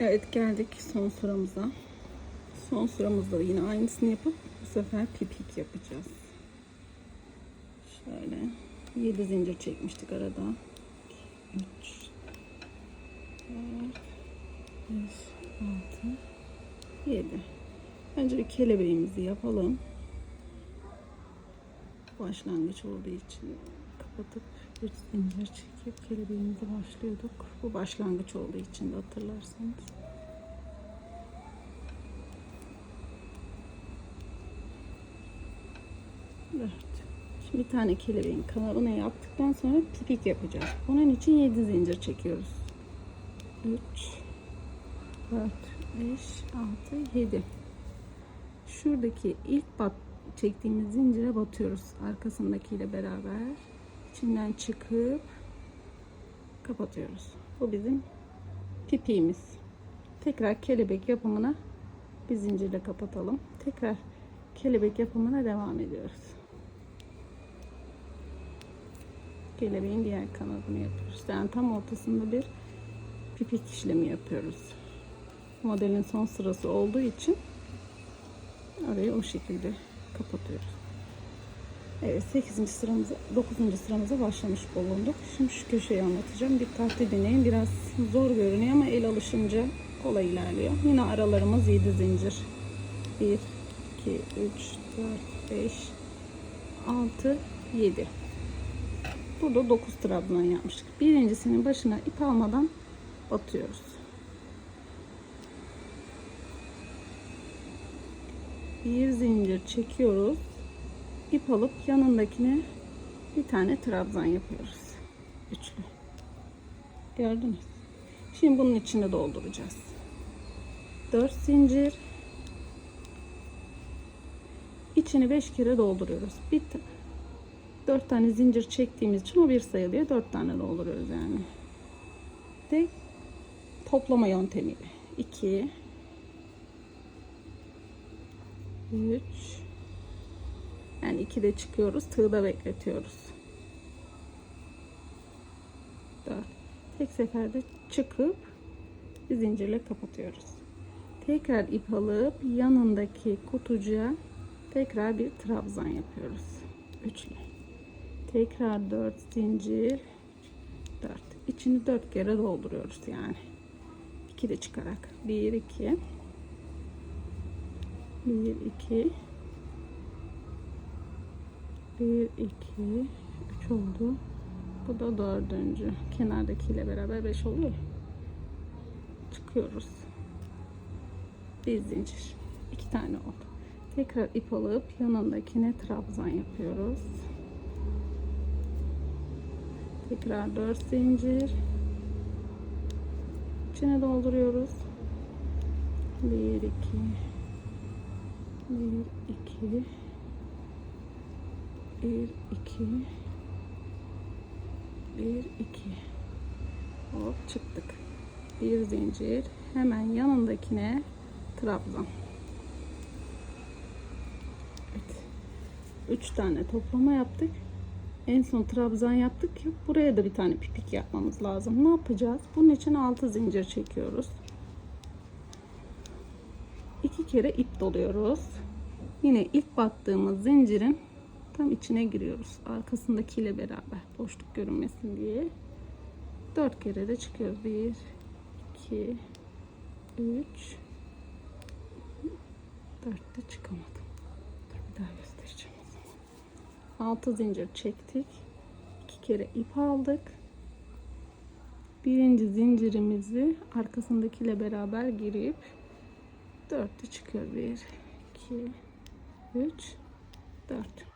Evet geldik son sıramıza. Son sıramızda da yine aynısını yapıp bu sefer pipik yapacağız. Şöyle 7 zincir çekmiştik arada. 3 4 5 6 7 Önce bir kelebeğimizi yapalım. Başlangıç olduğu için kapatıp bir zincir çekip kelebeğimizi başlıyorduk. Bu başlangıç olduğu için de hatırlarsanız. Evet. Şimdi bir tane kelebeğin kanalını yaptıktan sonra pipik yapacağız. Bunun için 7 zincir çekiyoruz. 3 4 5 6 7 Şuradaki ilk bat çektiğimiz zincire batıyoruz arkasındakiyle beraber. İçinden çıkıp kapatıyoruz. Bu bizim pipiğimiz. Tekrar kelebek yapımına bir zincirle kapatalım. Tekrar kelebek yapımına devam ediyoruz. Kelebeğin diğer kanadını yapıyoruz. Yani tam ortasında bir pipik işlemi yapıyoruz. Modelin son sırası olduğu için orayı o şekilde kapatıyoruz. Evet 8. sıramıza 9. sıramıza başlamış bulunduk. Şimdi şu köşeyi anlatacağım. Dikkatli dinleyin. Biraz zor görünüyor ama el alışınca kolay ilerliyor. Yine aralarımız 7 zincir. 1 2 3 4 5 6 7 Burada 9 trabzan yapmıştık. Birincisinin başına ip almadan batıyoruz. Bir zincir çekiyoruz. İp alıp yanındakine bir tane trabzan yapıyoruz. Üçlü. Gördünüz. Şimdi bunun içine dolduracağız. 4 zincir. İçini 5 kere dolduruyoruz. Bir 4 tane zincir çektiğimiz için o bir sayılıyor. 4 tane dolduruyoruz yani. De toplama yöntemiyle. 2 3 yani 2'de çıkıyoruz. Tığda bekletiyoruz. 4 tek seferde çıkıp bir zincirle kapatıyoruz. Tekrar ip alıp yanındaki kutucuğa tekrar bir trabzan yapıyoruz. Üçlü. Tekrar 4 zincir 4. İçini 4 kere dolduruyoruz yani. 2 de çıkarak. 1 2 1 2 1 2 3 oldu. Bu da dördüncü. Kenardakiyle beraber 5 oluyor. Çıkıyoruz. Bir zincir. 2 tane oldu. Tekrar ip alıp yanındakine trabzan yapıyoruz. Tekrar 4 zincir. İçine dolduruyoruz. 1 2 1 2 1 2 1 2 Hop çıktık. Bir zincir. Hemen yanındakine trabzan. Evet. 3 tane toplama yaptık. En son trabzan yaptık ya buraya da bir tane pipik yapmamız lazım. Ne yapacağız? Bunun için 6 zincir çekiyoruz. 2 kere ip doluyoruz. Yine ilk battığımız zincirin tam içine giriyoruz. Arkasındakiyle beraber boşluk görünmesin diye. 4 kere de çıkıyoruz. 1 2 3 4'te çıkamadım. Dur bir daha göstereceğim o zaman. 6 zincir çektik. 2 kere ip aldık. Birinci zincirimizi arkasındakiyle beraber girip 4'te çıkıyor. 1 2 3 4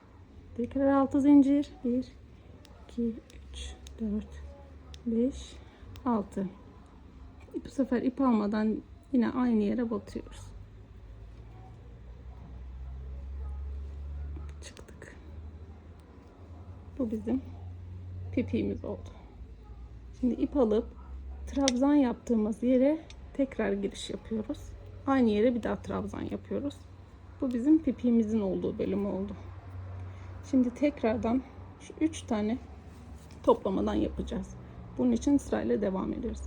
Tekrar 6 zincir. 1 2 3 4 5 6 Bu sefer ip almadan yine aynı yere batıyoruz. Çıktık. Bu bizim pipiğimiz oldu. Şimdi ip alıp trabzan yaptığımız yere tekrar giriş yapıyoruz. Aynı yere bir daha trabzan yapıyoruz. Bu bizim pipiğimizin olduğu bölüm oldu. Şimdi tekrardan şu üç tane toplamadan yapacağız. Bunun için sırayla devam ediyoruz.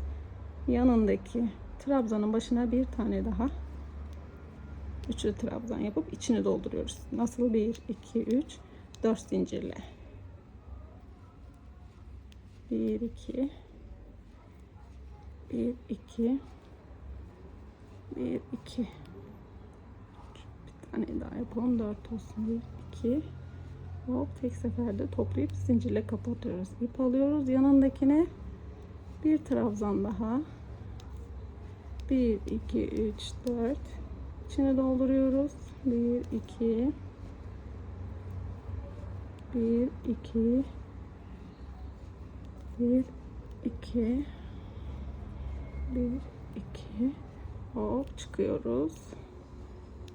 Yanındaki trabzanın başına bir tane daha üçlü trabzan yapıp içini dolduruyoruz. Nasıl? 1 2 3 4 zincirle. 1 2 1 2 1 2 bir tane daha yapalım 4 olsun 1 2 hop tek seferde toplayıp zincirle kapatıyoruz. İp alıyoruz. Yanındakine bir trabzan daha. 1 2 3 4 içine dolduruyoruz. 1 2 1 2 1 2 1 2 hop çıkıyoruz.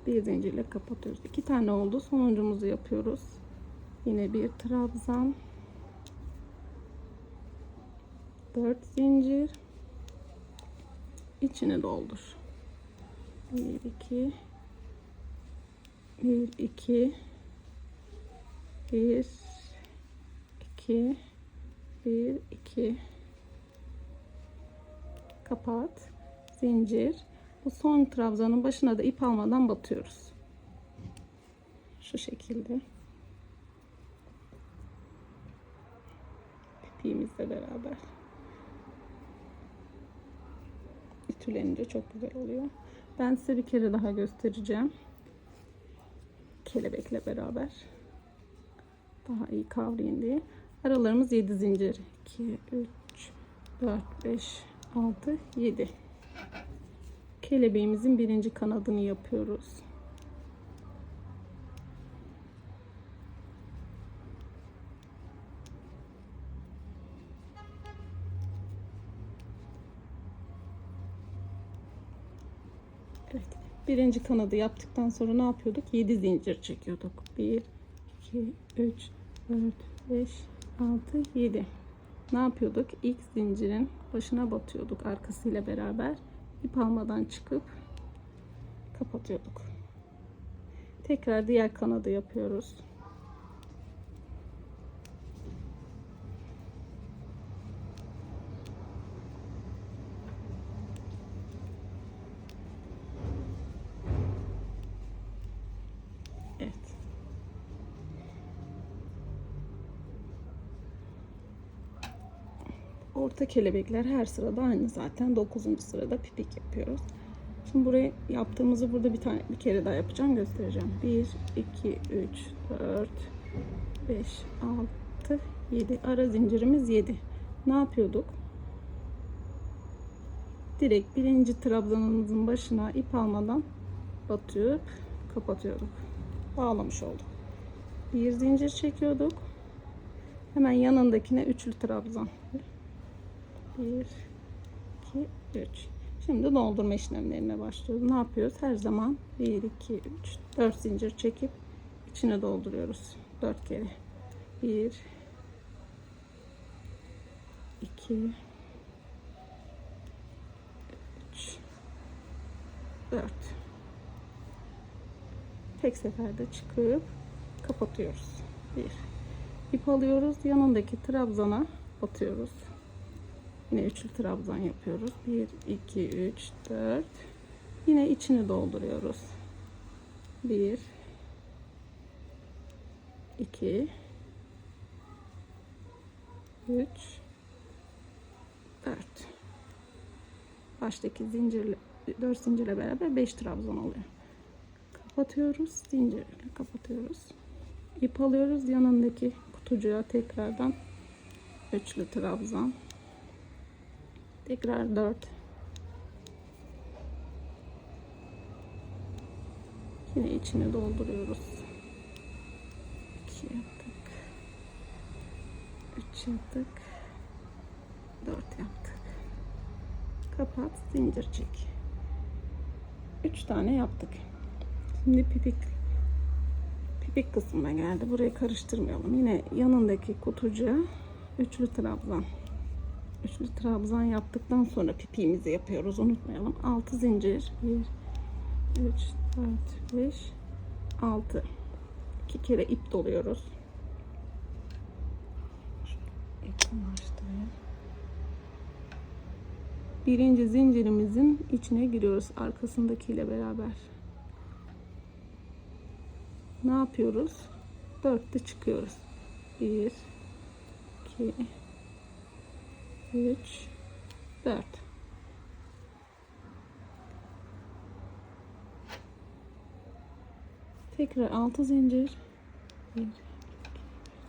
Bir zincirle kapatıyoruz. İki tane oldu. Sonuncumuzu yapıyoruz yine bir trabzan. 4 zincir. İçini doldur. 1 2 1 2 1 2 1 2 kapat. Zincir. Bu son trabzanın başına da ip almadan batıyoruz. Şu şekilde ipiğimizle beraber. Ütülenince çok güzel oluyor. Ben size bir kere daha göstereceğim. Kelebekle beraber. Daha iyi kavrayın diye. Aralarımız 7 zincir. 2 3 4 5 6 7 kelebeğimizin birinci kanadını yapıyoruz Evet. Birinci kanadı yaptıktan sonra ne yapıyorduk? 7 zincir çekiyorduk. 1 2 3 4 5 6 7 ne yapıyorduk? İlk zincirin başına batıyorduk arkasıyla beraber. ip almadan çıkıp kapatıyorduk. Tekrar diğer kanadı yapıyoruz. Evet. Orta kelebekler her sırada aynı zaten. 9. sırada pipik yapıyoruz. Şimdi buraya yaptığımızı burada bir tane bir kere daha yapacağım göstereceğim. 1 2 3 4 5 6 7 ara zincirimiz 7. Ne yapıyorduk? Direkt birinci trabzanımızın başına ip almadan batıyıp kapatıyorduk. Bağlamış olduk. Bir zincir çekiyorduk. Hemen yanındakine üçlü trabzan. 1 2 3 Şimdi doldurma işlemlerine başlıyoruz. Ne yapıyoruz? Her zaman 1 2 3 4 zincir çekip içine dolduruyoruz. 4 kere. 1 2 3 4 Tek seferde çıkıp kapatıyoruz. 1 ip alıyoruz. Yanındaki trabzana batıyoruz. Yine üçlü trabzan yapıyoruz. 1 2 3 4 Yine içini dolduruyoruz. 1 2 3 4 Baştaki zincirle 4 zincirle beraber 5 trabzan oluyor. Kapatıyoruz. Zincirle kapatıyoruz. İp alıyoruz. Yanındaki kutucuğa tekrardan üçlü trabzan Tekrar 4. Yine içini dolduruyoruz. 2 yaptık. 3 yaptık. 4 yaptık. Kapat, zincir çek. 3 tane yaptık. Şimdi pipik pipik kısmına geldi. Burayı karıştırmayalım. Yine yanındaki kutucuğa üçlü trabzan üçlü trabzan yaptıktan sonra pipiğimizi yapıyoruz. Unutmayalım. 6 zincir. 1 3 4 5 6 2 kere ip doluyoruz. Birinci zincirimizin içine giriyoruz arkasındakiyle beraber. Ne yapıyoruz? Dörtte çıkıyoruz. Bir, iki, üç, dört. Tekrar altı zincir. Bir, iki,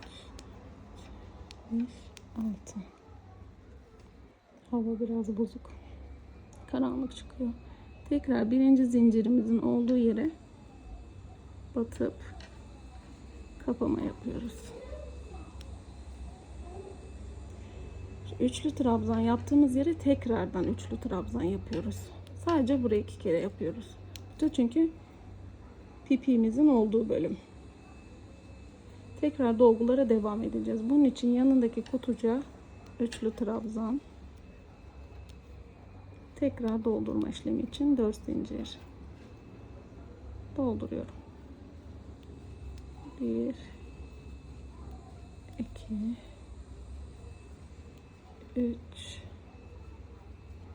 üç, beş, altı. Hava biraz bozuk. Karanlık çıkıyor. Tekrar birinci zincirimizin olduğu yere batıp kapama yapıyoruz. Üçlü trabzan yaptığımız yere tekrardan üçlü trabzan yapıyoruz. Sadece burayı iki kere yapıyoruz. Bu Çünkü pipiğimizin olduğu bölüm. Tekrar dolgulara devam edeceğiz. Bunun için yanındaki kutucuğa üçlü trabzan tekrar doldurma işlemi için 4 zincir dolduruyorum. 1 2 3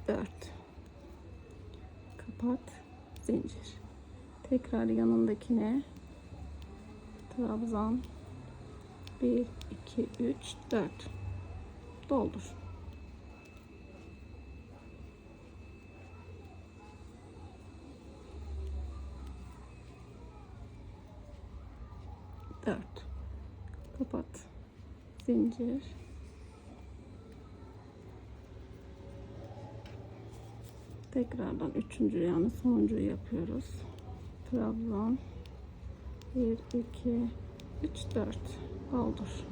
4 kapat. Zincir. Tekrar yanındakine. Trabzan 1 2 3 4 doldur. Dört. Kapat. Zincir tekrardan üçüncü yani sonuncuyu yapıyoruz. Trabzan 1 2 3 4 doldur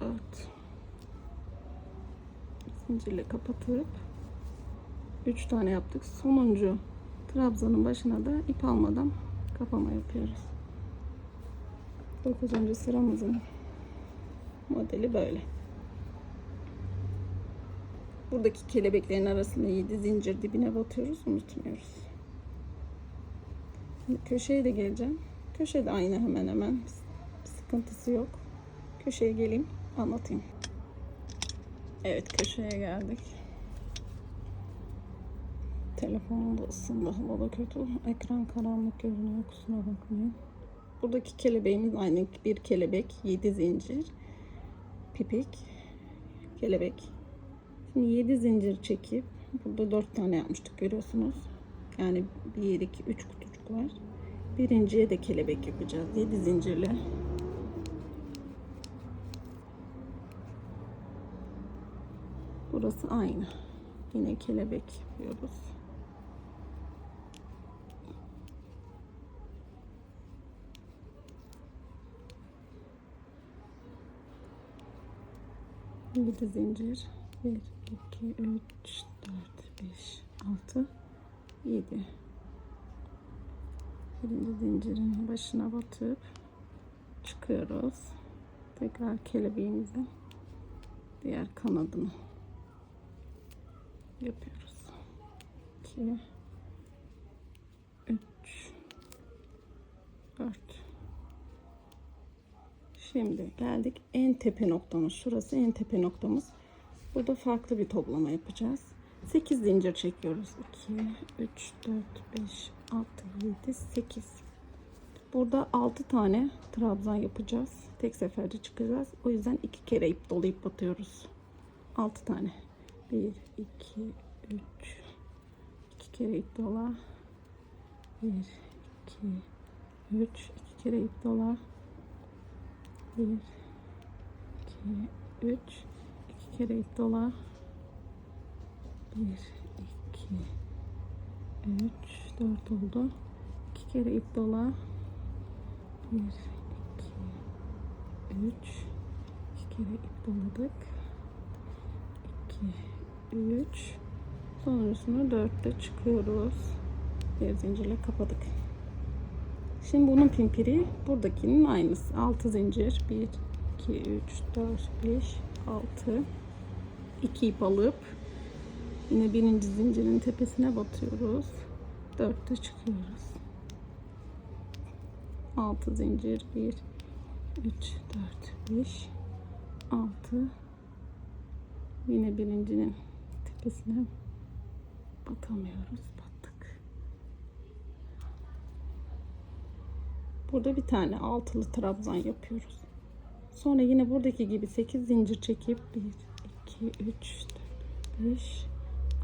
dört. Zincirle kapatıp 3 tane yaptık. Sonuncu. Trabzanın başına da ip almadan kapama yapıyoruz. 9. sıramızın modeli böyle. Buradaki kelebeklerin arasında 7 zincir dibine batıyoruz. Unutmuyoruz. Şimdi köşeye de geleceğim. Köşe de aynı hemen hemen. Sıkıntısı yok. Köşeye geleyim anlatayım. Evet köşeye geldik. Telefonum da ısındı. Hava da kötü. Ekran karanlık görünüyor. Kusura bakmayın. Buradaki kelebeğimiz aynı bir kelebek. 7 zincir. Pipik. Kelebek. Şimdi 7 zincir çekip burada 4 tane yapmıştık görüyorsunuz. Yani 1, 2, 3 kutucuk var. Birinciye de kelebek yapacağız. 7 zincirle. Burası aynı. Yine kelebek yapıyoruz. Yedi zincir. Bir, iki, üç, dört, beş, altı, yedi. Birinci zincirin başına batıp çıkıyoruz. Tekrar kelebeğimizin diğer kanadını yapıyoruz. 2 3 4 Şimdi geldik en tepe noktamız. Şurası en tepe noktamız. Burada farklı bir toplama yapacağız. 8 zincir çekiyoruz. 2 3 4 5 6 7 8 Burada 6 tane trabzan yapacağız. Tek seferde çıkacağız. O yüzden iki kere ip dolayıp batıyoruz. 6 tane. 1 2 3 2 kere ip dola 1 2 3 2 kere ip dola 1 2 3 2 kere ip dola. 1 2 3 4 oldu. 2 kere ip dola. 1 2 3 2 kere ip doladık. 2 3 sonrasında 4'te çıkıyoruz. Bir zincirle kapadık şimdi bunun pimpiri buradakinin aynısı. 6 zincir. 1 2 3 4 5 6 2 ip alıp yine birinci zincirin tepesine batıyoruz. 4'te çıkıyoruz. 6 zincir. 1 3 4 5 6 yine birincinin tepesine bakamıyoruz burada bir tane altılı trabzan yapıyoruz. Sonra yine buradaki gibi 8 zincir çekip 1 2 3 4 5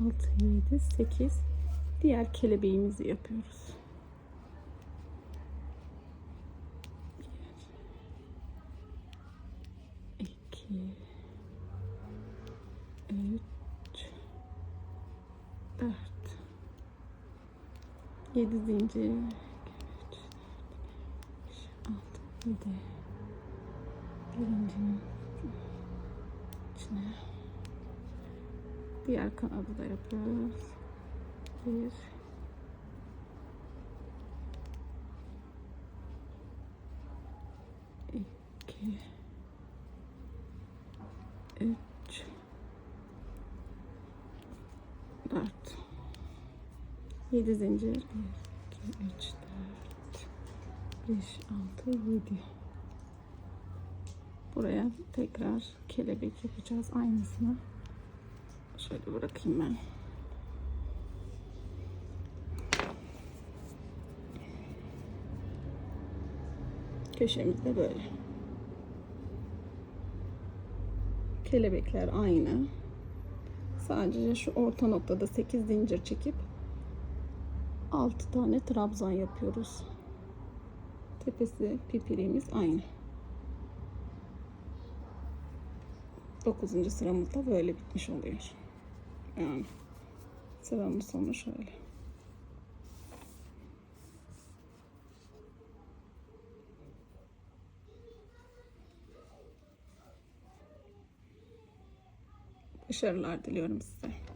6 7 8 diğer kelebeğimizi yapıyoruz. 2 3 4 7 zincir 2 3 4 5 6 7 birincinin içine diğer kanadı da yapıyoruz. 1 2 3 4 7 zincir. 1 2 3 4 5 6 7 buraya tekrar kelebek yapacağız aynısını şöyle bırakayım ben köşemiz de böyle kelebekler aynı. Sadece şu orta noktada 8 zincir çekip 6 tane trabzan yapıyoruz. Tepesi pipiriğimiz aynı. 9. sıramız da böyle bitmiş oluyor. Yani sıramın sonu şöyle. Başarılar diliyorum size.